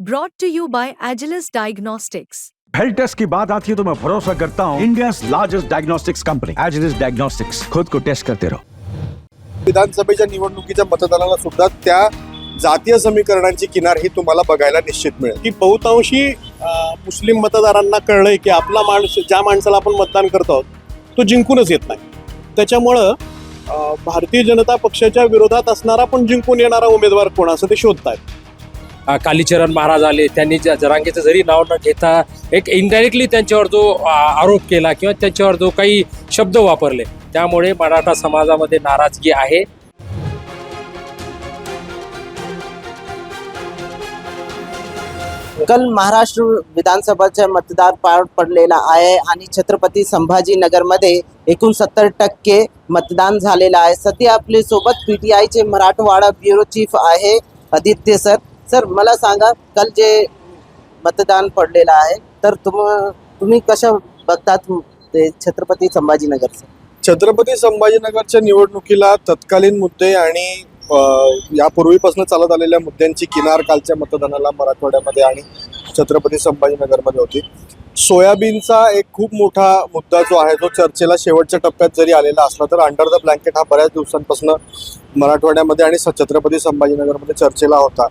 Brought to you by Agilus Diagnostics. Health test की बात आती है तो मैं भरोसा करता हूँ India largest diagnostics company Agilus diagnostics खुद को टेस्ट करते रहो विधानसभेच्या निवडणुकीच्या मतदानाला सुद्धा त्या जातीय समीकरणांची किनार ही तुम्हाला बघायला निश्चित मिळेल. की बहुतांशी मुस्लिम मतदारांना कळलंय की आपला माणूस ज्या माणसाला आपण मतदान करतो आहोत तो जिंकूनच येत नाही. त्याच्यामुळं भारतीय जनता पक्षाच्या विरोधात असणारा पण जिंकून येणारा उमेदवार कोण असं ते शोधतायत. कालीचरण महाराज आले त्यांनी ज्या जरांगेचं जरी नाव न घेता एक इनडायरेक्टली त्यांच्यावर जो आरोप केला किंवा त्यांच्यावर जो काही शब्द वापरले त्यामुळे मराठा समाजामध्ये नाराजगी आहे. कल महाराष्ट्र विधानसभाचा मतदार पार पडलेला आहे आणि छत्रपती संभाजीनगरमध्ये एकूण सत्तर टक्के मतदान झालेलं आहे. सध्या आपल्यासोबत पी टी आयचे मराठवाडा ब्युरो चीफ आहे आदित्य सर. सर मला सांगा कल जे मतदान पडलेलं आहे तर तुम तुम्ही कसं बघतात ते छत्रपती संभाजीनगरचं छत्रपती संभाजीनगरच्या निवडणुकीला तत्कालीन मुद्दे आणि यापूर्वीपासून चालत आलेल्या मुद्द्यांची किनार कालच्या मतदानाला मराठवाड्यामध्ये आणि छत्रपती संभाजीनगरमध्ये होती. सोयाबीनचा एक खूप मोठा मुद्दा जो आहे जो चर्चेला शेवटच्या टप्प्यात जरी आलेला असला तर अंडर द ब्लँकेट हा बऱ्याच दिवसांपासून मराठवाड्यामध्ये आणि छत्रपती संभाजीनगरमध्ये चर्चेला होता.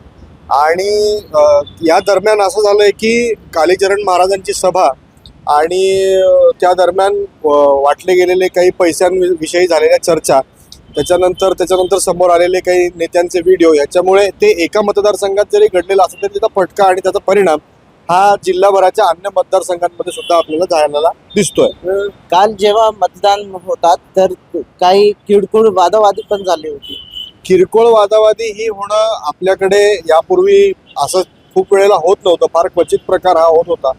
आणि या दरम्यान असं झालंय की कालीचरण महाराजांची सभा आणि त्या दरम्यान वाटले गेलेले काही पैशांविषयी झालेल्या चर्चा त्याच्यानंतर त्याच्यानंतर समोर आलेले काही नेत्यांचे व्हिडिओ याच्यामुळे ते एका मतदारसंघात जरी घडलेलं असलं तरी त्याचा फटका आणि त्याचा परिणाम हा जिल्हाभराच्या अन्य मतदारसंघांमध्ये सुद्धा आपल्याला जायला दिसतोय. काल जेव्हा मतदान होतात तर काही किडकुड वादावादी पण झाली होती. किरकोळ वादावादी ही होणं आपल्याकडे यापूर्वी असं खूप वेळेला होत नव्हतं. फार क्वचित प्रकार हा होत होता.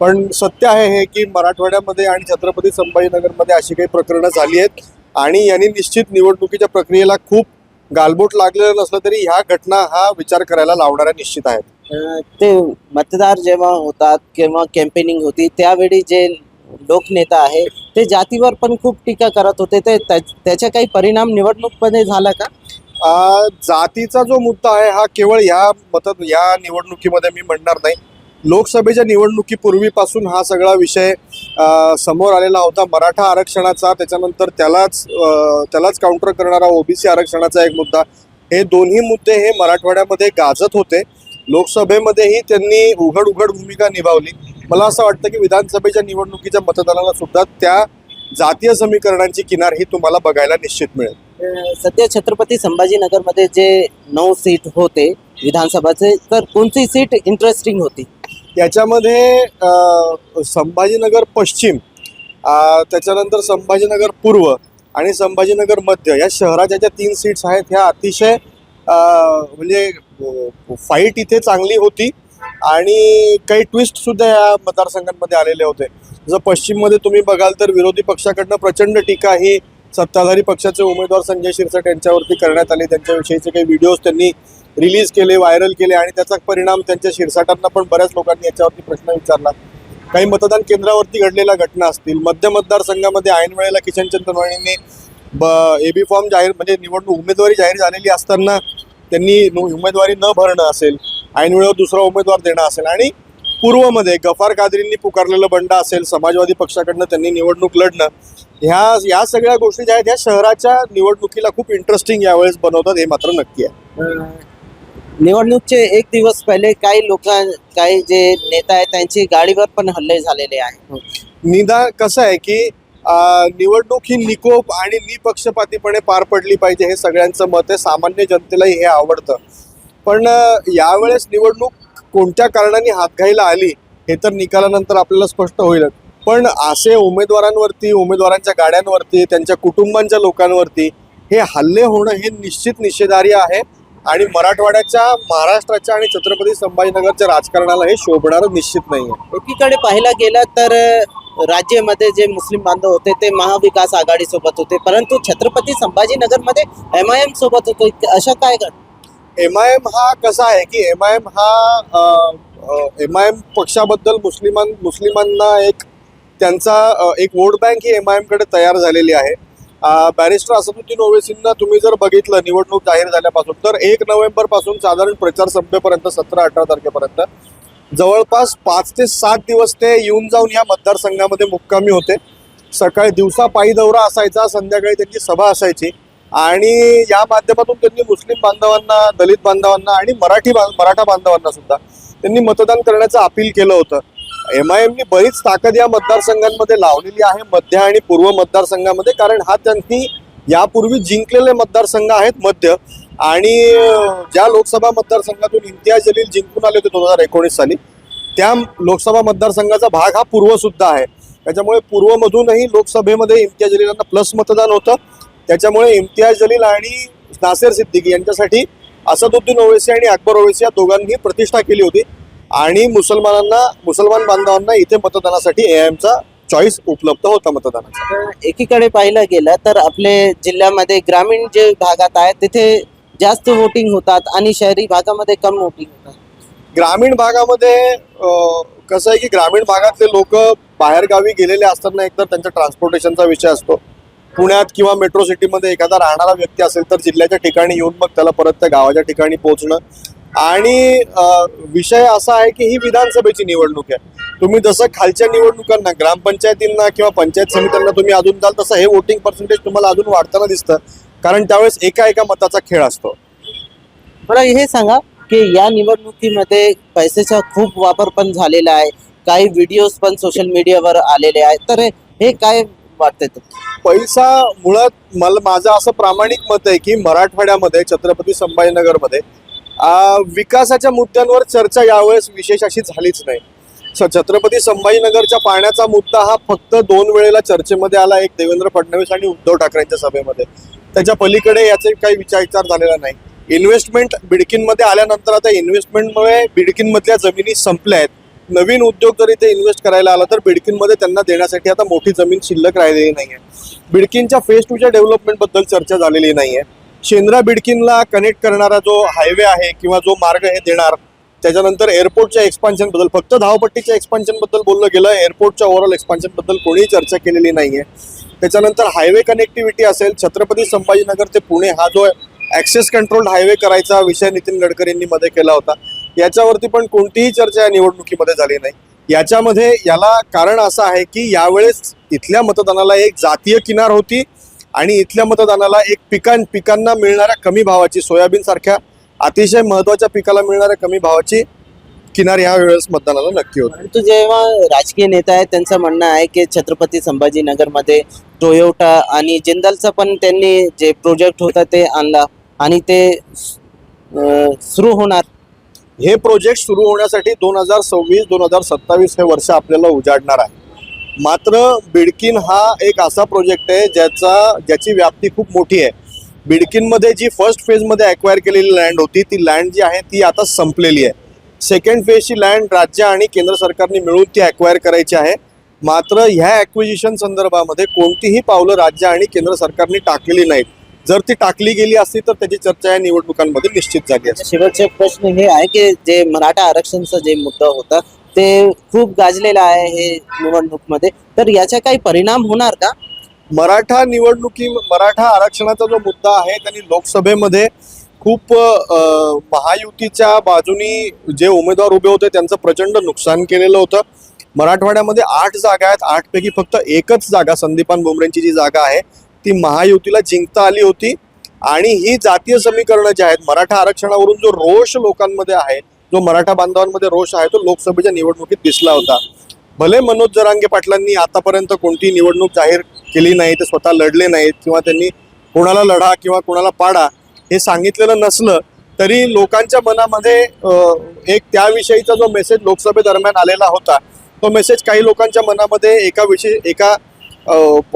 पण सत्य आहे हे की मराठवाड्यामध्ये आणि छत्रपती संभाजीनगरमध्ये अशी काही प्रकरणं झाली आहेत आणि यांनी निश्चित निवडणुकीच्या प्रक्रियेला खूप गालबोट लागलेलं नसलं तरी ह्या घटना हा विचार करायला लावणाऱ्या निश्चित आहेत. ते मतदार जेव्हा होतात किंवा कॅम्पेनिंग होती त्यावेळी जे लोकनेता आहे ते जातीवर पण खूप टीका करत होते. ते त्या- त्याचा काही परिणाम निवडणूकमध्ये झाला का? जातीचा जो मुद्दा आहे हा केवळ या मत या निवडणुकीमध्ये मी म्हणणार नाही. लोकसभेच्या निवडणुकीपूर्वीपासून हा सगळा विषय समोर आलेला होता. मराठा आरक्षणाचा त्याच्यानंतर त्यालाच त्यालाच काउंटर करणारा ओबीसी आरक्षणाचा एक मुद्दा. हे दोन्ही मुद्दे हे मराठवाड्यामध्ये गाजत होते. लोकसभेमध्येही त्यांनी उघड उघड भूमिका निभावली. मला असं वाटतं की विधानसभेच्या निवडणुकीच्या मतदानाला सुद्धा त्या जातीय समीकरणांची किनार ही तुम्हाला बघायला निश्चित मिळेल. सध्या छत्रपती संभाजीनगरमध्ये जे नऊ सीट होते विधानसभाचे तर कोणती सीट इंटरेस्टिंग होती? याच्यामध्ये संभाजीनगर पश्चिम त्याच्यानंतर संभाजीनगर पूर्व आणि संभाजीनगर मध्य या शहराच्या ज्या तीन सीट्स आहेत ह्या अतिशय म्हणजे फाईट इथे चांगली होती आणि काही ट्विस्ट सुद्धा या मतदारसंघांमध्ये आलेले होते. जसं पश्चिममध्ये तुम्ही बघाल तर विरोधी पक्षाकडनं प्रचंड टीका ही सत्ताधारी पक्षाचे उमेदवार संजय शिरसाट यांच्यावरती करण्यात आले. त्यांच्याविषयीचे काही व्हिडिओज त्यांनी रिलीज केले व्हायरल केले आणि त्याचा परिणाम त्यांच्या शिरसाटांना पण बऱ्याच लोकांनी याच्यावरती प्रश्न विचारला. काही मतदान केंद्रावरती घडलेल्या घटना असतील मध्य मतदारसंघामध्ये ऐन वेळेला किशनचंद तनवाणींनी ब बी फॉर्म जाहीर म्हणजे निवडणूक उमेदवारी जाहीर झालेली असताना त्यांनी उमेदवारी न भरणं असेल ऐन वेळेवर दुसरा उमेदवार देणं असेल आणि पूर्वमध्ये गफार कादरींनी पुकारलेलं बंड असेल समाजवादी पक्षाकडनं त्यांनी निवडणूक लढणं ह्या या सगळ्या गोष्टी ज्या आहेत ह्या शहराच्या निवडणुकीला खूप इंटरेस्टिंग यावेळेस बनवतात हे मात्र नक्की आहे. निवडणूकचे एक दिवस पहिले काही लोक काही जे नेता आहेत त्यांची गाडीवर पण हल्ले झालेले आहेत. निदा कसं आहे की अं, निवडणूक ही निकोप आणि निपक्षपातीपणे पार पडली पाहिजे हे सगळ्यांचं मत आहे. सामान्य जनतेलाही हे आवडतं. पण अं, यावेळेस निवडणूक कोणत्या कारणाने हातघाईला आली हे तर निकालानंतर आपल्याला स्पष्ट होईलच. पण असे उमेदवारांवरती उमेदवारांच्या गाड्यांवरती त्यांच्या कुटुंबांच्या लोकांवरती हे हल्ले होणं हे निश्चित निषेधार्ह आहे. आणि मराठवाड्याच्या महाराष्ट्राच्या आणि छत्रपती संभाजीनगरच्या राजकारणाला हे शोभणारं निश्चित नाही आहे. एकीकडे पाहायला गेलं तर राज्यामध्ये जे मुस्लिम बांधव होते ते महाविकास आघाडी सोबत होते. परंतु छत्रपती संभाजीनगरमध्ये एम आय एम सोबत होते. अशा काय घड? एम आय एम हा कसा आहे की एम आय एम हा एम आय एम पक्षाबद्दल मुस्लिमां मुस्लिमांना एक त्यांचा एक वोट बँक ही एम आय एमकडे तयार झालेली आहे. बॅरिस्टर असदुद्दीन ओवेसींना तुम्ही जर बघितलं निवडणूक जाहीर झाल्यापासून तर एक नोव्हेंबरपासून साधारण प्रचार संपेपर्यंत सतरा अठरा तारखेपर्यंत जवळपास पाच ते सात दिवस ते येऊन जाऊन या मतदारसंघामध्ये मुक्कामी होते. सकाळी दिवसा पायी दौरा असायचा संध्याकाळी त्यांची सभा असायची आणि या माध्यमातून त्यांनी मुस्लिम बांधवांना दलित बांधवांना आणि मराठी बां- मराठा बांधवांना सुद्धा त्यांनी मतदान करण्याचं अपील केलं होतं. एम आय एमनी बरीच ताकद या मतदारसंघांमध्ये लावलेली आहे मध्य आणि पूर्व मतदारसंघामध्ये. कारण हा त्यांनी यापूर्वी जिंकलेले मतदारसंघ आहेत मध्य. आणि ज्या लोकसभा मतदारसंघातून इम्तियाज जलील जिंकून आले होते दोन हजार एकोणीस साली त्या लोकसभा मतदारसंघाचा भाग हा पूर्व सुद्धा आहे. त्याच्यामुळे पूर्वमधूनही लोकसभेमध्ये इम्तियाज जलील यांना प्लस मतदान होतं. त्याच्यामुळे इम्तियाज जलील आणि नासेर सिद्दीकी यांच्यासाठी असदुद्दीन ओवेसी आणि अकबर ओवेसी या दोघांनी प्रतिष्ठा केली होती. आणि मुसलमानांना मुसलमान बांधवांना इथे मतदानासाठी ए एमचा चॉईस उपलब्ध होता मतदानाचा. एकीकडे पाहिलं गेलं तर आपले जिल्ह्यामध्ये ग्रामीण जे भागात आहे तिथे जास्त वोटिंग होतात आणि शहरी भागामध्ये कम वोटिंग होतात. ग्रामीण भागामध्ये कसं आहे की ग्रामीण भागातले लोक बाहेरगावी गेलेले असताना एकतर त्यांच्या ट्रान्सपोर्टेशनचा विषय असतो. पुण्यात किंवा मेट्रो सिटीमध्ये एखादा राहणारा व्यक्ती असेल तर जिल्ह्याच्या ठिकाणी येऊन मग त्याला परत त्या गावाच्या ठिकाणी पोहोचणं आणि विषय असा आहे की ही विधानसभेची निवडणूक आहे. तुम्ही जसं खालच्या निवडणुकांना ग्रामपंचायतींना किंवा पंचायत समित्यांना तुम्ही अजून जाल तसं हे वोटिंग पर्सेंटेज तुम्हाला अजून वाढताना दिसतं. कारण त्यावेळेस एका एका मताचा खेळ असतो. मला हे सांगा की या निवडणुकीमध्ये पैशाचा खूप वापर पण झालेला आहे. काही व्हिडिओज पण सोशल मीडियावर आलेले आहेत. तर हे काय वाटतंय? पैसा मुळात मला माझं असं प्रामाणिक मत आहे की मराठवाड्यामध्ये छत्रपती संभाजीनगरमध्ये विकासाच्या मुद्द्यांवर चर्चा यावेळेस विशेष अशी झालीच नाही. स- छत्रपती संभाजीनगरच्या पाण्याचा मुद्दा हा फक्त दोन वेळेला चर्चेमध्ये आला एक देवेंद्र फडणवीस आणि उद्धव ठाकरेंच्या सभेमध्ये. त्याच्या पलीकडे याचे काही विचार विचार झालेला नाही. इन्व्हेस्टमेंट बिडकीनमध्ये आल्यानंतर आता इन्व्हेस्टमेंटमुळे बिडकीनमधल्या जमिनी संपल्या आहेत. नवीन उद्योग जरी ते इन्व्हेस्ट करायला आला तर बिडकीनमध्ये त्यांना देण्यासाठी आता मोठी जमीन शिल्लक राहिलेली नाही आहे बिडकीनच्या फेज टूच्या डेव्हलपमेंटबद्दल चर्चा झालेली नाही आहे शेंद्रा बिडकिनला कनेक्ट करणारा जो हायवे आहे किंवा जो मार्ग हे देणार त्याच्यानंतर एअरपोर्टच्या एक्सपान्शनबद्दल फक्त धावपट्टीच्या एक्सपान्शनबद्दल बोललं गेलं एअरपोर्टच्या ओव्हरऑल एक्सपान्शनबद्दल कोणीही चर्चा केलेली नाहीये. त्याच्यानंतर हायवे कनेक्टिव्हिटी असेल छत्रपती संभाजीनगर ते पुणे हा जो ॲक्सेस कंट्रोल्ड हायवे करायचा विषय नितीन गडकरींनी मध्ये केला होता याच्यावरती पण कोणतीही चर्चा या निवडणुकीमध्ये झाली नाही. याच्यामध्ये याला कारण असं आहे की यावेळेस इथल्या मतदानाला एक जातीय किनार होती आणि इथल्या मतदानाला एक पिकां पिकांना मिळणाऱ्या कमी भावाची सोयाबीन सारख्या अतिशय महत्त्वाच्या पिकाला मिळणाऱ्या कमी भावाची किनार ह्या वेळेस मतदानाला नक्की होती. परंतु जेव्हा राजकीय नेता आहेत त्यांचं म्हणणं आहे की छत्रपती संभाजीनगरमध्ये टोयोटा आणि जिंदालचं पण त्यांनी जे प्रोजेक्ट होता ते आणला आणि ते सुरू होणार. हे प्रोजेक्ट सुरू होण्यासाठी दोन हजार सव्वीस दोन हजार सत्तावीस हे वर्ष आपल्याला उजाडणार आहे. मात्र बिडकिन हा एक असा प्रोजेक्ट आहे ज्याचा ज्याची व्याप्ती खूप मोठी आहे. बिडकीनमध्ये जी फर्स्ट फेजमध्ये ॲक्वायर केलेली लँड होती ती लँड जी आहे ती आता संपलेली आहे. सेकंड फेजची लँड राज्य आणि केंद्र सरकारने मिळून ती ॲक्वायर करायची आहे. मात्र ह्या ॲक्विजिशन संदर्भामध्ये कोणतीही पावलं राज्य आणि केंद्र सरकारने टाकलेली नाहीत. जर ती टाकली गेली असती तर त्याची चर्चा या निवडणुकांमध्ये निश्चित झाली असती. शेवटचे प्रश्न हे आहे की जे मराठा आरक्षणचा जे मुद्दा होता ते खूप गाजलेलं आहे हे निवडणूकमध्ये. तर याचा काही परिणाम होणार का? मराठा निवडणुकी मराठा आरक्षणाचा जो मुद्दा आहे त्यांनी लोकसभेमध्ये खूप महायुतीच्या बाजूनी जे उमेदवार उभे होते त्यांचं प्रचंड नुकसान केलेलं होतं. मराठवाड्यामध्ये आठ जागा आहेत आठपैकी फक्त एकच जागा संदीपान भुमरेंची जी जागा आहे ती महायुतीला जिंकता आली होती. आणि ही जातीय समीकरणं जी आहेत मराठा आरक्षणावरून जो रोष लोकांमध्ये आहे जो मराठा बांधवांमध्ये रोष आहे तो लोकसभेच्या निवडणुकीत दिसला होता. भले मनोज जरांगे पाटलांनी आतापर्यंत कोणती निवडणूक जाहीर केली नाही ते स्वतः लढले नाहीत किंवा त्यांनी कोणाला लढा किंवा कोणाला पाडा हे सांगितलेलं नसलं तरी लोकांच्या मनामध्ये एक त्याविषयीचा जो मेसेज लोकसभेदरम्यान आलेला होता तो मेसेज काही लोकांच्या मनामध्ये एका विषयी एका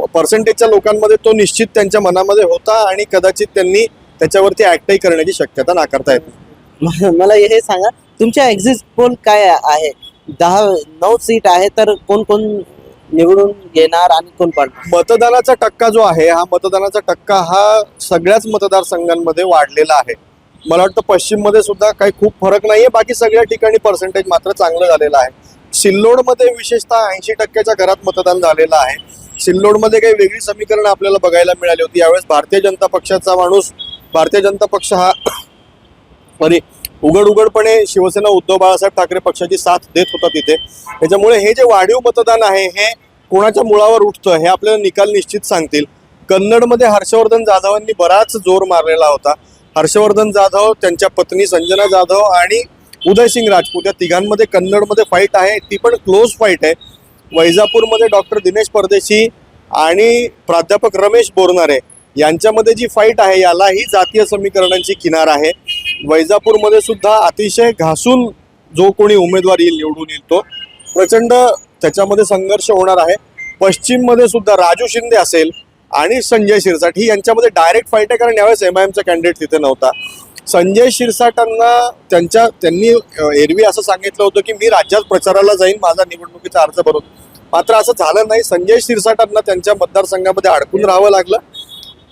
पर्सेंटेजच्या लोकांमध्ये तो निश्चित त्यांच्या मनामध्ये होता आणि कदाचित त्यांनी त्याच्यावरती ॲक्टही करण्याची शक्यता नाकारता येत मला हे सांगा तुमच्या एक्झिट पोल काय आहे? दहा नऊ सीट आहे तर कोण कोण निवडून येणार आणि कोण पण मतदानाचा टक्का जो आहे हा मतदानाचा टक्का हा सगळ्याच मतदारसंघांमध्ये वाढलेला आहे. मला वाटतं पश्चिममध्ये सुद्धा काही खूप फरक नाही आहे बाकी सगळ्या ठिकाणी पर्सेंटेज मात्र चांगलं झालेलं आहे. सिल्लोडमध्ये विशेषतः ऐंशी टक्क्याच्या घरात मतदान झालेलं आहे. सिल्लोडमध्ये काही वेगळी समीकरणं आपल्याला बघायला मिळाली होती. यावेळेस भारतीय जनता पक्षाचा माणूस भारतीय जनता पक्ष हा आणि उघड उघडपणे शिवसेना उद्धव बाळासाहेब ठाकरे पक्षाची साथ देत होता तिथे. त्याच्यामुळे हे जे वाढीव मतदान आहे हे कोणाच्या मुळावर उठतं हे आपल्याला निकाल निश्चित सांगतील. कन्नडमध्ये हर्षवर्धन जाधवांनी बराच जोर मारलेला होता. हर्षवर्धन जाधव त्यांच्या पत्नी संजना जाधव आणि उदयसिंग राजपूत या तिघांमध्ये कन्नडमध्ये फाईट आहे. ती पण क्लोज फाईट आहे. वैजापूरमध्ये डॉक्टर दिनेश परदेशी आणि प्राध्यापक रमेश बोरनारे यांच्यामध्ये जी फाईट आहे यालाही जातीय समीकरणांची किनार आहे. वैजापूरमध्ये सुद्धा अतिशय घासून जो कोणी उमेदवार येईल निवडून येईल तो प्रचंड त्याच्यामध्ये संघर्ष होणार आहे. पश्चिममध्ये सुद्धा राजू शिंदे असेल आणि संजय शिरसाट ही यांच्यामध्ये डायरेक्ट फाईट आहे कारण यावेळेस एम आय एमचा कॅन्डिडेट तिथे नव्हता. संजय शिरसाटांना त्यांच्या त्यांनी एरवी असं सांगितलं होतं की मी राज्यात प्रचाराला जाईन माझा निवडणुकीचा अर्ज भरून. मात्र असं झालं नाही. संजय शिरसाटांना त्यांच्या मतदारसंघामध्ये अडकून राहावं लागलं.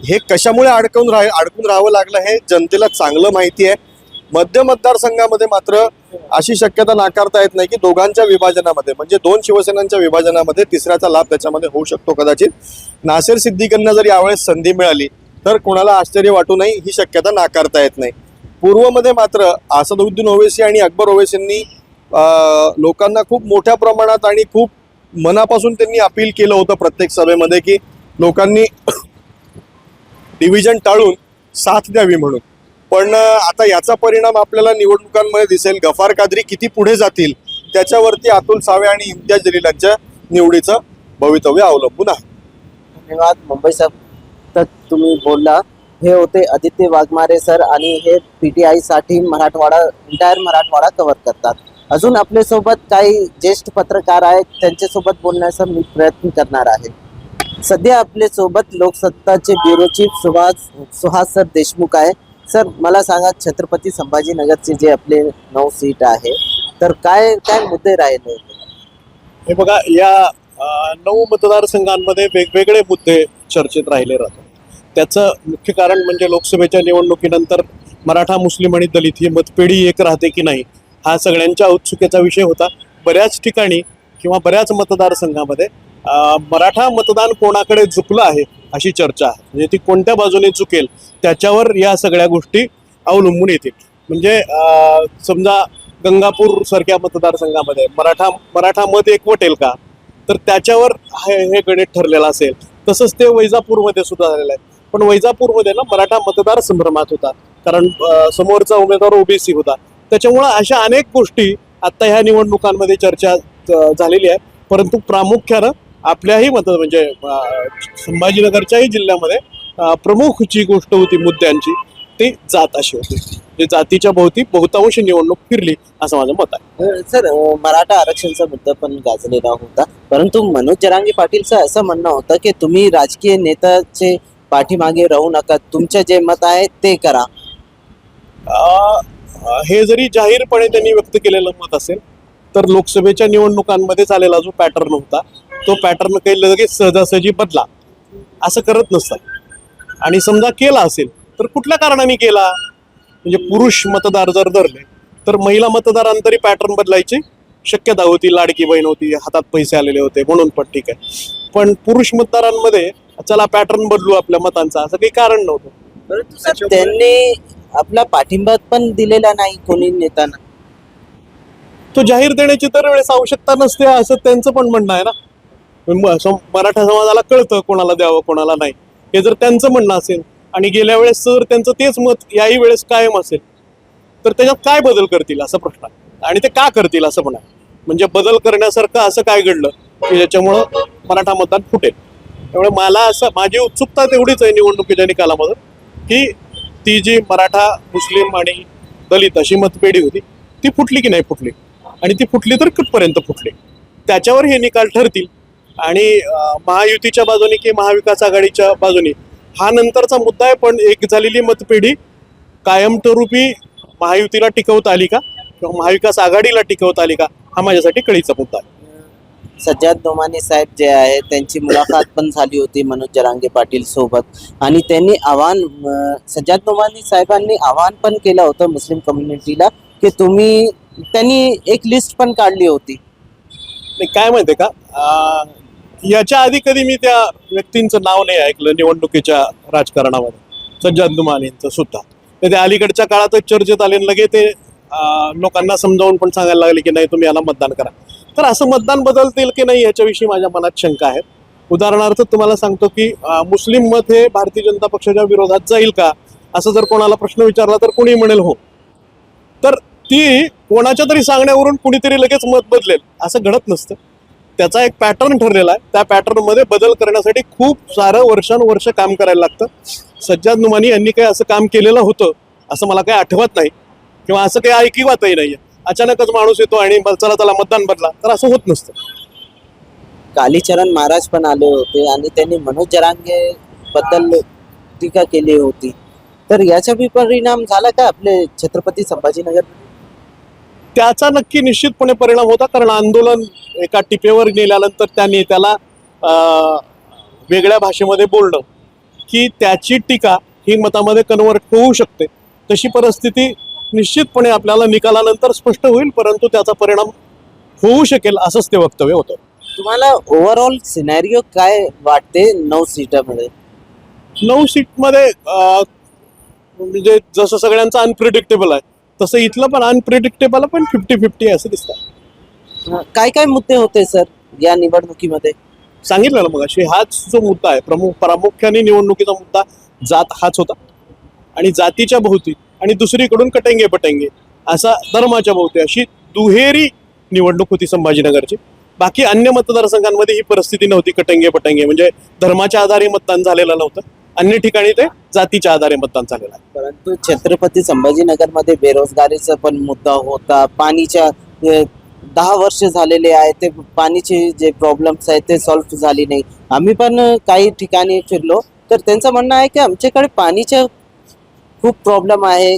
हे कशामुळे अडकून राह अडकून राहावं लागलं हे जनतेला चांगलं माहिती आहे. मध्य मतदारसंघामध्ये मात्र अशी शक्यता नाकारता येत नाही की दोघांच्या विभाजनामध्ये म्हणजे दोन शिवसेनांच्या विभाजनामध्ये तिसऱ्याचा लाभ त्याच्यामध्ये होऊ शकतो कदाचित. नासेर सिद्दीकांना जर यावेळेस संधी मिळाली तर कोणाला आश्चर्य वाटू नये ही शक्यता नाकारता येत नाही. पूर्वमध्ये मात्र असदुद्दीन ओवेसी आणि अकबर ओवेसींनी लोकांना खूप मोठ्या प्रमाणात आणि खूप मनापासून त्यांनी अपील केलं होतं प्रत्येक सभेमध्ये की लोकांनी डिव्हिजन टाळून साथ द्यावी म्हणून. पण आता याचा परिणाम आपल्याला निवडणुकांमध्ये दिसेल. गफार कादरी किती पुढे जातील त्याच्यावरती अतुल सावे आणि इम्तियाज जलील यांच्या निवडीचं भवितव्य अवलंबून आहे. धन्यवाद. मुंबई साहेब तर तुम्ही बोलला. हे होते आदित्य वाघमारे सर आणि हे पी टी आयसाठी मराठवाडा इंटायर मराठवाडा कव्हर करतात. अजून आपल्यासोबत काही ज्येष्ठ पत्रकार आहेत त्यांच्यासोबत बोलण्याचा मी प्रयत्न करणार आहे. सध्या आपल्यासोबत लोकसत्ताचे bureau chief Suhas Suhas sir Deshmukh आहे. सर मला सांगा छत्रपती संभाजीनगरचे जे आपले नऊ सीट आहे तर काय काय मुद्दे राहिले? हे बघा या नऊ मतदारसंघांमध्ये वेगवेगळे मुद्दे चर्चेत राहिले राहतात. त्याचं मुख्य कारण म्हणजे लोकसभेच्या निवडणुकीनंतर मराठा मुस्लिम आणि दलित ही मतपेढी एक राहते की नाही हा सगळ्यांच्या उत्सुकेचा विषय होता. बऱ्याच ठिकाणी किंवा बऱ्याच मतदारसंघामध्ये मराठा मतदान कोणाकडे झुकलं आहे अशी चर्चा आहे. म्हणजे ती कोणत्या बाजूने चुकेल त्याच्यावर या सगळ्या गोष्टी अवलंबून येतील. म्हणजे समजा गंगापूर सारख्या मतदारसंघामध्ये मराठा मराठा मत एकवटेल का? तर त्याच्यावर हे हे गणित ठरलेलं असेल. तसंच ते वैजापूरमध्ये सुद्धा झालेलं आहे. पण वैजापूरमध्ये ना मराठा मतदार संभ्रमात होता. कारण समोरचा उमेदवार ओबीसी होता. त्याच्यामुळं अशा अनेक गोष्टी आत्ता ह्या निवडणुकांमध्ये चर्चा झालेली आहे. परंतु प्रामुख्यानं आपल्याही मत म्हणजे संभाजीनगरच्याही जिल्ह्यामध्ये प्रमुख जी गोष्ट होती मुद्द्यांची ती जात अशी होती. जे जातीच्या भोवती बहुतांश निवडणूक फिरली असं माझं मत आहे. सर मराठा आरक्षणचा मुद्दा पण गाजलेला होता. परंतु मनोज जरांगे पाटीलचं असं म्हणणं होतं की तुम्ही राजकीय नेत्याचे पाठीमागे राहू नका. तुमचं जे मत आहे ते करा. हे जरी जाहीरपणे त्यांनी व्यक्त केलेलं मत असेल तर लोकसभेच्या निवडणुकांमध्ये झालेला जो पॅटर्न होता तो पॅटर्न काही लगेच सहजासहजी बदला. असं करत नसतात. आणि समजा केला असेल तर कुठल्या कारणाने केला? म्हणजे पुरुष मतदार जर धरले तर महिला मतदारांतरी पॅटर्न बदलायची शक्यता होती. लाडकी बहीण होती हातात पैसे आलेले होते म्हणून पण ठीक आहे. पण पुरुष मतदारांमध्ये चला पॅटर्न बदलू आपल्या मतांचा असं काही कारण नव्हतं. परंतु त्यांनी आपला पाठिंबा पण दिलेला नाही कोणी नेत्यांना तो जाहीर देण्याची तर वेळेस आवश्यकता नसते असं त्यांचं पण म्हणणं आहे ना. मराठा समाजाला कळतं कोणाला द्यावं कोणाला नाही. हे जर त्यांचं म्हणणं असेल आणि गेल्या वेळेस जर त्यांचं तेच मत याही वेळेस कायम असेल तर त्याच्यात काय बदल करतील असा प्रश्न आहे. आणि ते का करतील असं म्हणा. म्हणजे बदल करण्यासारखं असं काय घडलं की ज्याच्यामुळं मराठा मतदान फुटेल. त्यामुळे मला असं माझी उत्सुकता तेवढीच आहे निवडणुकीच्या निकालामध्ये की ती जी मराठा मुस्लिम आणि दलित अशी मतपेढी होती ती फुटली की नाही फुटली? आणि ती फुटली तर कुठपर्यंत फुटली? त्याच्यावर हे निकाल ठरतील. आणि महायुतीच्या बाजूने की महाविकास आघाडीच्या बाजूने. हा नंतरचा मुद्दा आहे पण एक झालेली मतपेढी कायमस्वरूपी महायुतीला टिकवता आली का? किंवा महाविकास आघाडीला टिकवता आली का? हा माझ्यासाठी कळीचा मुद्दा आहे. सज्जाद नोमानी साहेब जे आहे त्यांची मुलाखत पण झाली होती मनोज जरांगे पाटील सोबत. आणि त्यांनी आव्हान सज्जाद नोमानी साहेबांनी आव्हान पण केलं होतं मुस्लिम कम्युनिटीला की तुम्ही त्यांनी एक लिस्ट पण काढली होती. काय माहितीये का? याच्या आधी कधी मी त्या व्यक्तींचं नाव नाही ऐकलं निवडणुकीच्या राजकारणामध्ये? सज्जन नुमान सुद्धा. तर ते अलीकडच्या काळातच चर्चेत आले लगे ते लोकांना समजावून पण सांगायला लागले की नाही तुम्ही याला मतदान करा. तर असं मतदान बदलतील की नाही याच्याविषयी माझ्या मनात शंका आहे. उदाहरणार्थ तुम्हाला सांगतो की मुस्लिम मत हे भारतीय जनता पक्षाच्या विरोधात जाईल का? असं जर कोणाला प्रश्न विचारला तर कोणी म्हणेल हो? तर ती कोणाच्या तरी सांगण्यावरून कुणीतरी लगेच मत बदलेल. असं घडत नसतं. त्याचा एक पॅटर्न ठरलेला आहे. त्या पॅटर्नमध्ये बदल करण्यासाठी खूप सारं वर्षानुवर्ष काम करायला लागतं. सज्जाद नुमानी यांनी काही असं काम केलेलं होतं असं मला काही आठवत नाही. किंवा असं काही ऐकिवातही नाही अचानकच माणूस येतो आणि बल- चला त्याला मतदान बदला. तर असं होत नसतं. कालीचरण महाराज पण आले होते आणि त्यांनी मनोज जरांगे बद्दल टीका केली होती. तर याचा परिणाम झाला का आपले छत्रपती संभाजीनगर? त्याचा नक्की निश्चितपणे परिणाम होता कारण आंदोलन एका टिपेवर नेल्यानंतर त्या नेत्याला वेगळ्या भाषेमध्ये बोलणं. की त्याची टीका ही मतामध्ये कन्वर्ट होऊ शकते. तशी परिस्थिती निश्चितपणे आपल्याला निकालानंतर स्पष्ट होईल परंतु त्याचा परिणाम होऊ शकेल असंच ते वक्तव्य होतं. तुम्हाला ओव्हरऑल सिनॅरिओ काय वाटते नऊ सीटामध्ये? नऊ सीटमध्ये म्हणजे जसं सगळ्यांचं अनप्रिडिक्टेबल आहे तसं इथलं पण अनप्रिडिक्टेबल पण फिफ्टी फिफ्टी असं दिसतं. काय काय मुद्दे होते सर या निवडणुकीमध्ये? सांगितलं ना मग अशी हाच जो मुद्दा आहे प्रमुख प्रामुख्याने निवडणुकीचा मुद्दा जात हाच होता. आणि जातीच्या भोवती आणि दुसरीकडून कटेंगे पटेंगे असा धर्माच्या भोवती अशी दुहेरी निवडणूक होती संभाजीनगरची. बाकी अन्य मतदारसंघांमध्ये ही परिस्थिती नव्हती कटेंगे पटेंगे म्हणजे धर्माच्या आधारे मतदान झालेलं नव्हतं. अन्य ठिकाणी ते जातीच्या आधारे मतदान झालेलं आहे. परंतु छत्रपती संभाजीनगरमध्ये बेरोजगारीचा पण मुद्दा होता. पाणीच्या अ, दहा वर्ष झालेले आहे ते पाणीचे जे प्रॉब्लेम्स आहेत ते सॉल्व्ह झाली नाही. आम्ही पण अ, काही ठिकाणी फिरलो तर त्यांचं म्हणणं आहे की आमच्याकडे पाणीच्या खूप प्रॉब्लेम आहे.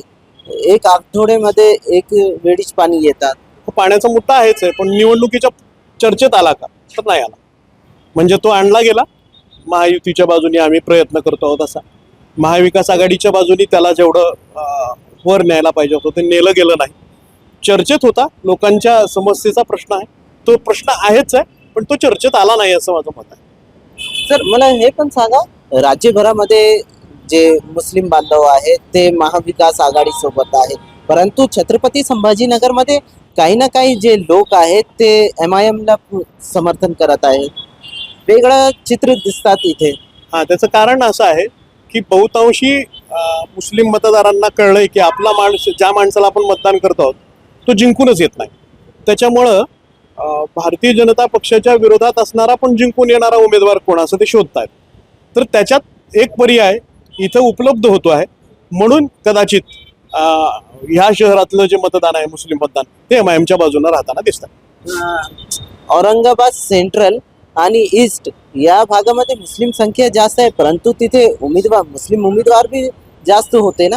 एक आठवड्यामध्ये एक वेळीच पाणी येतात. तो पाण्याचा मुद्दा आहेच आहे पण निवडणुकीच्या चर्चेत आला का? तर नाही आला. म्हणजे तो आणला गेला महायुतीच्या बाजूने आम्ही प्रयत्न करतो आहोत असा. महाविकास आघाडीच्या बाजूने त्याला जेवढं वर न्यायला पाहिजे होतं ते नेलं गेलं नाही. चर्चेत होता लोकांच्या समस्येचा प्रश्न आहे. तो प्रश्न आहेच आहे पण तो चर्चेत आला नाही असं माझं मत आहे. सर मला हे पण सांगा राज्यभरामध्ये जे मुस्लिम बांधव आहेत ते महाविकास आघाडी सोबत आहेत. परंतु छत्रपती संभाजीनगरमध्ये काही ना काही जे लोक आहेत ते एम आय एमला समर्थन करत आहेत. वेगळं चित्र दिसतात इथे. हा त्याचं कारण असं आहे की बहुतांशी मुस्लिम मतदारांना कळलंय की आपला माणूस ज्या माणसाला आपण मतदान करतो आहोत तो जिंकूनच येत नाही. त्याच्यामुळं भारतीय जनता पक्षाच्या विरोधात असणारा पण जिंकून येणारा उमेदवार कोण असं ते शोधतायत. तर त्याच्यात एक पर्याय इथं उपलब्ध होतो आहे. म्हणून कदाचित ह्या शहरातलं जे मतदान आहे मुस्लिम मतदान ते एम आय एमच्या बाजूनं राहताना दिसतं औरंगाबाद सेंट्रल आणि ईस्ट या भागामध्ये मुस्लिम संख्या जास्त आहे परंतु तिथे उमेदवार मुस्लिम उमेदवार बी जास्त होते ना?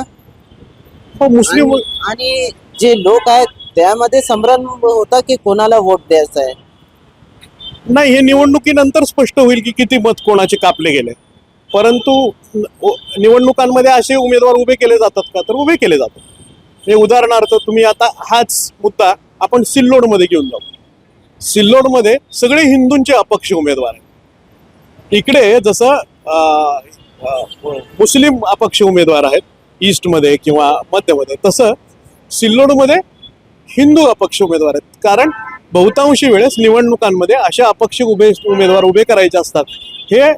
हो मुस्लिम आणि- आणि जे लोक आहेत त्यामध्ये संभ्रम होता की कोणाला वोट द्यायचा आहे? नाही हे निवडणुकीनंतर स्पष्ट होईल की किती मत कोणाचे कापले गेले. परंतु न- ओ- निवडणुकांमध्ये असे उमेदवार उभे केले जातात का? तर उभे केले जातात. हे उदाहरणार्थ तुम्ही आता हाच मुद्दा आपण सिल्लोडमध्ये घेऊन जाऊ. सिल्लोडमध्ये सगळे हिंदूंचे अपक्ष उमेदवार आहेत. इकडे जसं मुस्लिम अपक्ष उमेदवार आहेत ईस्टमध्ये किंवा मध्यमध्ये तसं सिल्लोडमध्ये हिंदू अपक्ष उमेदवार आहेत. कारण बहुतांशी वेळेस निवडणुकांमध्ये अशा अपक्ष उभे उमेदवार उभे करायचे असतात. हे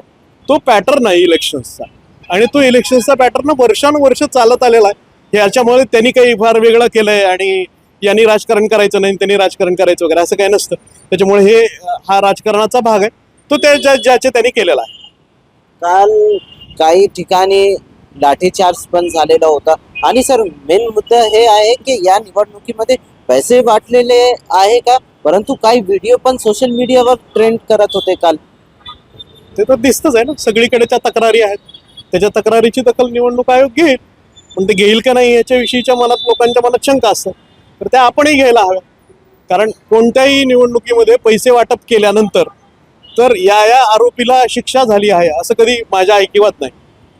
तो पॅटर्न आहे इलेक्शन्सचा आणि तो इलेक्शन्सचा पॅटर्न वर्षानुवर्ष चालत आलेला आहे. ह्याच्यामुळे त्यांनी काही फार वेगळं केलंय आणि यांनी राजकारण करायचं नाही त्यांनी राजकारण करायचं वगैरे असं काही नसतं. त्याच्यामुळे हे हा राजकारणाचा भाग आहे. तो त्या ज्या ज्याचे त्यांनी केलेला आहे. काल काही ठिकाणी लाठीचार्ज पण झालेला होता. आणि सर मेन मुद्दा हे आहे की या निवडणुकीमध्ये पैसे वाटलेले आहे का? परंतु काही व्हिडिओ पण सोशल मीडियावर ट्रेंड करत होते काल. ते तर दिसतच आहे ना. सगळीकडे त्या तक्रारी आहेत. त्याच्या तक्रारीची दखल निवडणूक आयोग घेईल. पण ते घेईल का नाही याच्याविषयीच्या मनात लोकांच्या मनात शंका असतात. तर त्या आपणही घ्यायला हव्या. कारण कोणत्याही निवडणुकीमध्ये पैसे वाटप केल्यानंतर तर या या आरोपीला शिक्षा झाली आहे असं कधी माझ्या ऐकिवात नाही.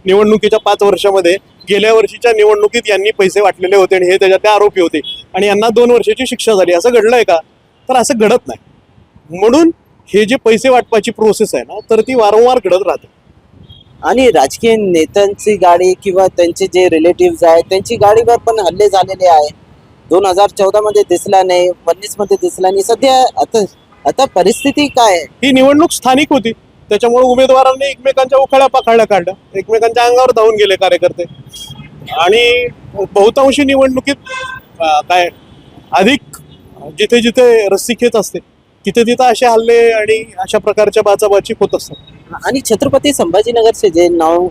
निवडणुकीच्या पाच वर्षामध्ये गेल्या वर्षीच्या निवडणुकीत यांनी पैसे वाटलेले होते आणि हे त्याच्यात आरोपी होते आणि यांना दोन वर्षाची शिक्षा झाली. असं घडलंय का? तर असं घडत नाही. म्हणून हे जे पैसे वाटपाची प्रोसेस आहे ना तर ती वारंवार घडत राहते. आणि राजकीय नेत्यांची गाडी किंवा त्यांचे जे रिलेटिव्ह आहेत त्यांची गाडीवर पण हल्ले झालेले आहे दोन हजार चौदा मध्ये दिसला नाही उन्नीसमध्ये दिसला नाही. सध्या आता आता परिस्थिती काय आहे? ही निवडणूक स्थानिक होती. त्याच्यामुळे उमेदवारांनी एकमेकांच्या उखाळ्या पाखाळ्या काढल्या. एकमेकांच्या अंगावर धावून गेले कार्यकर्ते. आणि बहुतांशी निवडणुकीत अं, काय अधिक जिथे जिथे रस्सीखेच असते तिथे तिथे असे हल्ले आणि अशा प्रकारच्या बाचाबाची होत असतात. आणि छत्रपती संभाजीनगरचे जे नऊ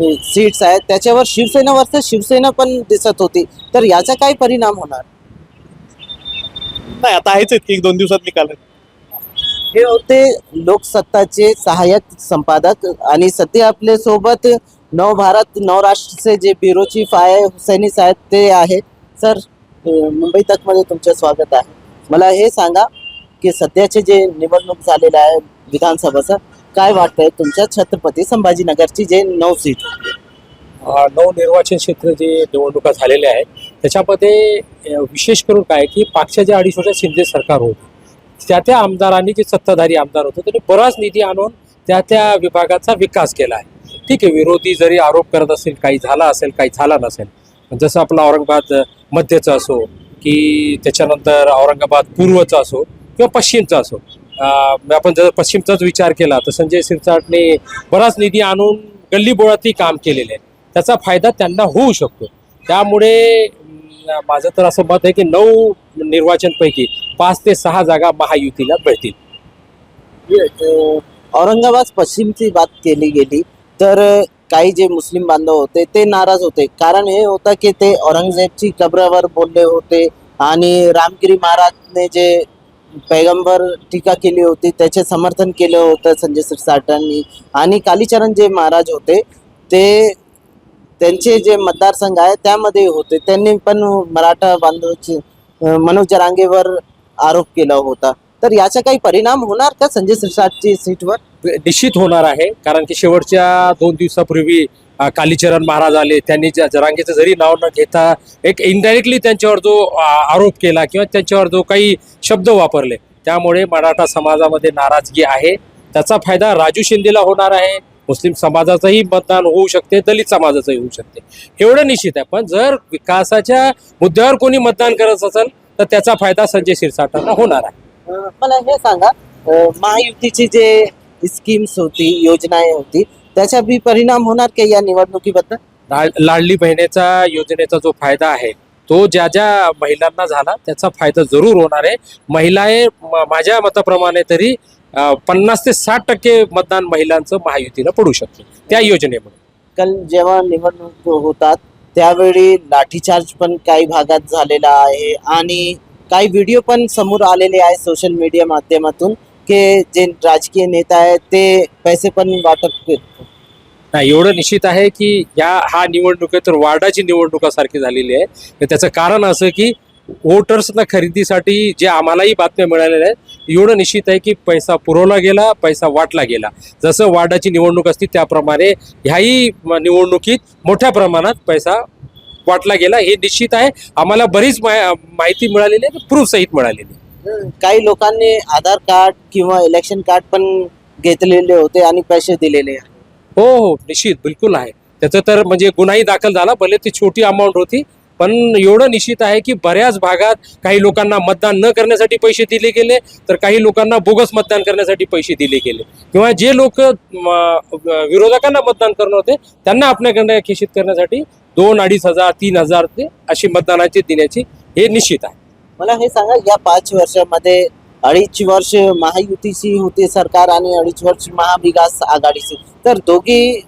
सीट्स आहेत. त्याच्यावर शिवसेना वर्सेस शिवसेना पण दिसत होती. तर याचा काय परिणाम होणार? नाही आता आहेच की एक दोन दिवसात निकाल. हे होते लोकसत्ताचे सहाय्यक संपादक आणि सध्या आपल्यासोबत नव भारत नव राष्ट्रचे जे ब्युरो चीफ आहे हुसैनी साहेब ते आहेत. सर अं, मुंबई तकमध्ये तुमचं स्वागत आहे. मला हे सांगा की सध्याचे जे निवडणूक झालेलं आहे विधानसभाचं काय वाटतंय तुमच्या छत्रपती संभाजीनगरची जे नऊ सीट? नवनिर्वाचन क्षेत्र जे निवडणुका झालेल्या आहेत त्याच्यामध्ये विशेष करून काय की मागच्या ज्या अडीच वर्षात शिंदे सरकार होतं त्या त्या आमदारांनी जे सत्ताधारी आमदार होते त्यांनी बराच निधी आणून त्या त्या विभागाचा विकास केला आहे. ठीक आहे विरोधी जरी आरोप करत असेल काही झाला असेल काही झाला नसेल जसं आपला औरंगाबाद मध्यचं असो की त्याच्यानंतर औरंगाबाद पूर्वचा असो किंवा पश्चिमचा असो आपण जर पश्चिमचाच विचार केला तर संजय शिरसाटने बराच निधी आणून गल्ली बोळातही काम केलेले आहे त्याचा फायदा त्यांना होऊ शकतो. त्यामुळे माझं तर असं मत आहे की नऊ निर्वाचनपैकी पाच ते सहा जागा महायुतीला मिळतील. औरंगाबाद पश्चिमची बात केली गेली तर काही जे मुस्लिम बांधव होते ते नाराज होते. कारण हे होतं की ते औरंगजेबची कब्रावर बोलले होते आणि रामगिरी महाराजने जे पैगंबर टीका केली होती त्याचे समर्थन केलं होतं संजय सिरसाटांनी आणि कालीचरण जे महाराज होते ते त्यांचे जे मतदारसंघ आहे त्यामध्ये होते. त्यांनी पण मराठा बांधवचे मनोज जरांगेवर आरोप केला होता. तर याचा काही परिणाम होणार का संजय सिरसाटची सीटवर? निश्चित होणार आहे. कारण की शेवटच्या दोन दिवसापूर्वी कालीचरण महाराज आले. त्यांनी ज्या जरांगेचं जरी नाव न घेता एक इनडायरेक्टली त्यांच्यावर जो आरोप केला किंवा त्यांच्यावर जो काही शब्द वापरले. त्यामुळे मराठा समाजामध्ये नाराजगी आहे. त्याचा फायदा राजू शिंदेला होणार आहे. मुस्लिम समाजाचंही मतदान होऊ शकते दलित समाजाचंही होऊ शकते. एवढं निश्चित आहे. पण जर विकासाच्या मुद्द्यावर कोणी मतदान करत असेल तर त्याचा फायदा संजय शिरसाटांना होणार आहे. मला हे सांगा. महायुतीची जे स्कीम्स होती योजना होती त्याचा बी परिणाम होणार का या निवडणुकीबद्दल? लाड- लाडली बहिणीचा योजनेचा जो फायदा आहे तो ज्या ज्या महिलांना झाला त्याचा फायदा जरूर होणार आहे. महिला हे म- माझ्या मताप्रमाणे तरी पन्नास ते साठ टक्के मतदान महिलांचं महायुतीला पडू शकते त्या योजनेमुळे. काल जेव्हा निवडणूक होतात त्यावेळी लाठीचार्ज पण काही भागात झालेला आहे आणि काही व्हिडिओ पण समोर आलेले आहे सोशल मीडिया माध्यमातून. की जे राजकीय नेता आहेत ते पैसे पण वाटप नाही एवढं निश्चित आहे की या हा निवडणूक आहे तर वार्डाची निवडणुकासारखी झालेली आहे. तर त्याचं कारण असं की वोटर्सना खरेदीसाठी जे आम्हालाही बातम्या मिळालेल्या आहेत एवढं निश्चित आहे की पैसा पुरवला गेला पैसा वाटला गेला. जसं वार्डाची निवडणूक असते त्याप्रमाणे ह्याही निवडणुकीत मोठ्या प्रमाणात पैसा वाटला गेला. हे निश्चित आहे. आम्हाला बरीच मा- माहिती मिळालेली आहे प्रूफ सहित मिळालेली आहे. काही लोकांनी आधार कार्ड किंवा इलेक्शन कार्ड पण घेतलेले होते आणि पैसे दिलेले आहे हो हो निश्चित बिलकुल आहे. त्याचं तर म्हणजे गुन्हाही दाखल झाला भले ती छोटी अमाऊंट होती पण एवढं निश्चित आहे की बऱ्याच भागात काही लोकांना मतदान न करण्यासाठी पैसे दिले गेले तर काही लोकांना बोगस मतदान करण्यासाठी पैसे दिले गेले. किंवा जे लोक विरोधकांना मतदान करणार होते त्यांना आपल्याकडे खिशीत करण्यासाठी दोन अडीच हजार तीन हजार ते अशी मतदानाची देण्याची हे निश्चित आहे. मला हे सांगा या पाच वर्षामध्ये अडीच वर्ष महायुतीची होती सरकार आणि अडीच वर्ष महाविकास आघाडीची तर दोघी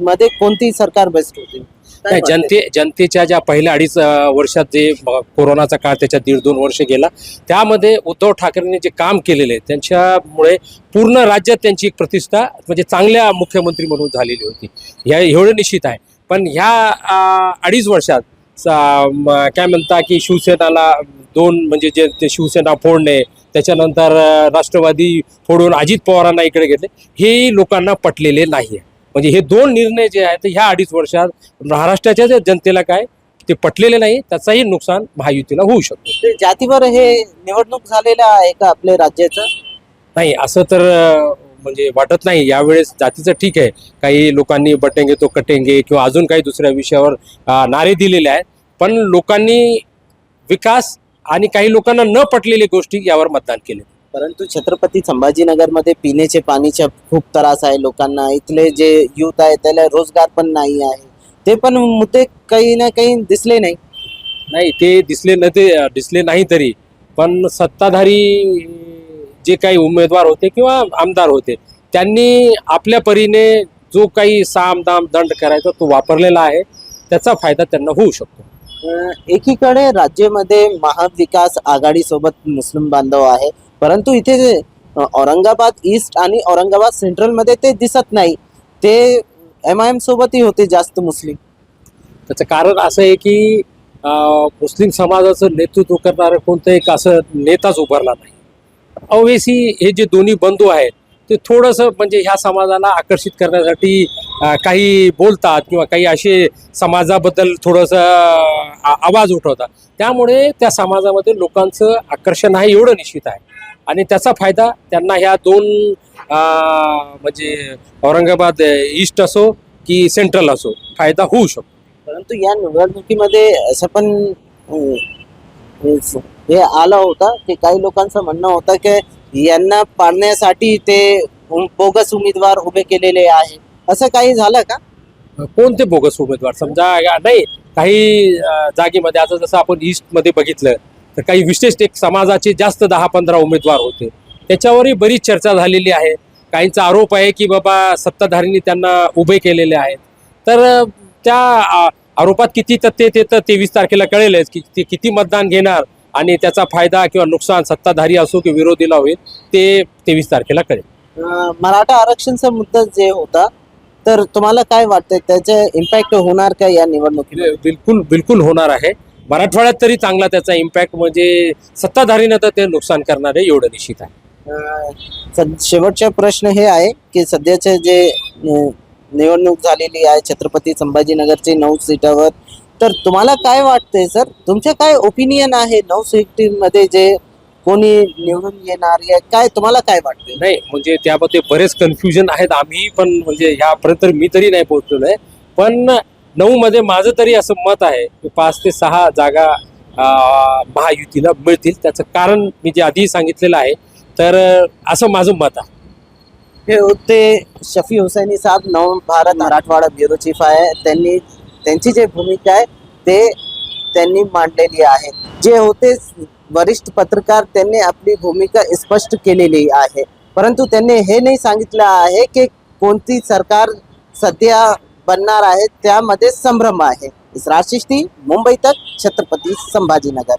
मध्ये कोणती सरकार बेस्ट होती? नाही? जनते जनतेच्या ज्या पहिल्या अडीच वर्षात जे कोरोनाचा काळ त्याच्यात दीड दोन वर्ष गेला त्यामध्ये उद्धव ठाकरेंनी जे काम केलेले आहे त्यांच्यामुळे पूर्ण राज्यात त्यांची एक प्रतिष्ठा म्हणजे चांगल्या मुख्यमंत्री म्हणून झालेली होती. ह्या एवढं निश्चित आहे. पण ह्या अडीच वर्षात काय म्हणता की शिवसेनाला दोन म्हणजे जे ते शिवसेना फोडणे त्याच्यानंतर राष्ट्रवादी फोडून अजित पवारांना इकडे घेतले हे लोकांना पटलेले नाही म्हणजे हे दोन निर्णय जे आहेत ह्या अडीच वर्षात महाराष्ट्राच्या जनतेला काय ते पटलेले नाही त्याचाही नुकसान महायुतीला होऊ शकतो. ते जातीवर हे निवडणूक झालेलं आहे का आपल्या राज्याचं? नाही असं तर म्हणजे वाटत नाही. यावेळेस जातीचं ठीक आहे. काही लोकांनी बटेंगे तो कटेंगे किंवा अजून काही दुसऱ्या विषयावर नारे दिलेले आहेत. पण लोकांनी विकास आणि काही लोकांना न पटलेली गोष्टी यावर मतदान केले. परंतु छत्रपती संभाजीनगरमध्ये पिण्याचे पाणीचा खूप त्रास आहे लोकांना. इथले जे युथ आहे त्याला रोजगार पण नाही आहे. ते पण मुद्दे काही ना काही दिसले नाही. नाही ते दिसले न ते दिसले नाही तरी. पण सत्ताधारी जे काही उमेदवार होते किंवा आमदार होते त्यांनी आपल्या परीने जो काही साम दाम दंड करायचा तो वापरलेला आहे. त्याचा फायदा त्यांना होऊ शकतो. एकीकडे राज्यामध्ये महाविकास आघाडी सोबत मुस्लिम बांधव आहे परंतु इथे औरंगाबाद ईस्ट आणि औरंगाबाद सेंट्रलमध्ये ते दिसत नाही. ते एम आय एम सोबतही होते जास्त मुस्लिम. त्याचं कारण असं आहे की मुस्लिम समाजाचं नेतृत्व करणारं कोणतं एक असं नेताच उभारला नाही. अवेसी हे जे दोन्ही बंधू आहेत ते थोडंसं म्हणजे ह्या समाजाला आकर्षित करण्यासाठी काही बोलतात किंवा काही असे समाजाबद्दल थोडंसं आवाज उठवतात. त्यामुळे त्या समाजामध्ये लोकांचं आकर्षण आहे एवढं निश्चित आहे. आणि त्याचा फायदा त्यांना ह्या दोन म्हणजे औरंगाबाद ईस्ट असो की सेंट्रल असो फायदा होऊ शकतो. परंतु या निवडणुकीमध्ये असं पण हे आलं होतं की काही लोकांचं म्हणणं होतं की यांना पाडण्यासाठी ते बोगस उमेदवार उभे केलेले आहे. असं काही झालं का? कोणते बोगस उमेदवार? समजा या- नाही काही जागेमध्ये आता जसं आपण ईस्टमध्ये बघितलं तर काही विशेष एक समाजाचे जास्त दहा पंधरा उमेदवार होते. त्याच्यावरही बरीच चर्चा झालेली आहे. काहींचा आरोप आहे की बाबा सत्ताधारींनी त्यांना उभे केलेले आहेत. तर त्या आरोपात किती तथ्य ते तर तेवीस तारखेला कळेलच की ते किती मतदान घेणार. आणि त्याचा फायदा किंवा नुकसान सत्ताधारी असो की विरोधीला होईल ते तेवीस तारखेला कळेल. मराठा आरक्षणचा मुद्दा जे होता तर तुम्हाला काय वाटतंय त्याचे इम्पॅक्ट होणार का या निवडणुकीमध्ये? बिलकुल बिलकुल होणार आहे. मराठवाड्यात तरी चांगला त्याचा इम्पॅक्ट म्हणजे सत्ताधारीनं तर ते नुकसान करणार आहे एवढं निश्चित आहे. शेवटचा प्रश्न हे आहे की सध्याचे जे निवडणूक झालेली आहे छत्रपती संभाजीनगरचे नऊ सीटावर तर तुम्हाला काय वाटतंय सर? तुमचे काय ओपिनियन आहे नऊ सीटीमध्ये जे कोणी निवडून येणार या काय तुम्हाला काय वाटतंय? नाही म्हणजे त्यामध्ये बरेच कन्फ्युजन आहेत. आम्ही पण म्हणजे ह्यापर्यंत मी तरी नाही पोहोचलेलो आहे पण नऊ मध्ये माझं तरी असं मत आहे की पाच ते सहा जागा महायुतीला मिळतील. त्याचं कारण मी जे आधी सांगितलेलं आहे तर असं माझं मत आहे. हे होते शफी हुसैनी साहेब नव भारत मराठवाडा ब्युरो चीफ आहे. त्यांनी त्यांची जे भूमिका आहे ते त्यांनी मांडलेली आहे. जे होते वरिष्ठ पत्रकार त्यांनी आपली भूमिका स्पष्ट केलेली आहे. परंतु त्यांनी हे नाही सांगितलं आहे की कोणती सरकार सध्या बनणार आहे त्यामध्ये संभ्रम आहे. राशिष्ठी मुंबई तक छत्रपती संभाजीनगर.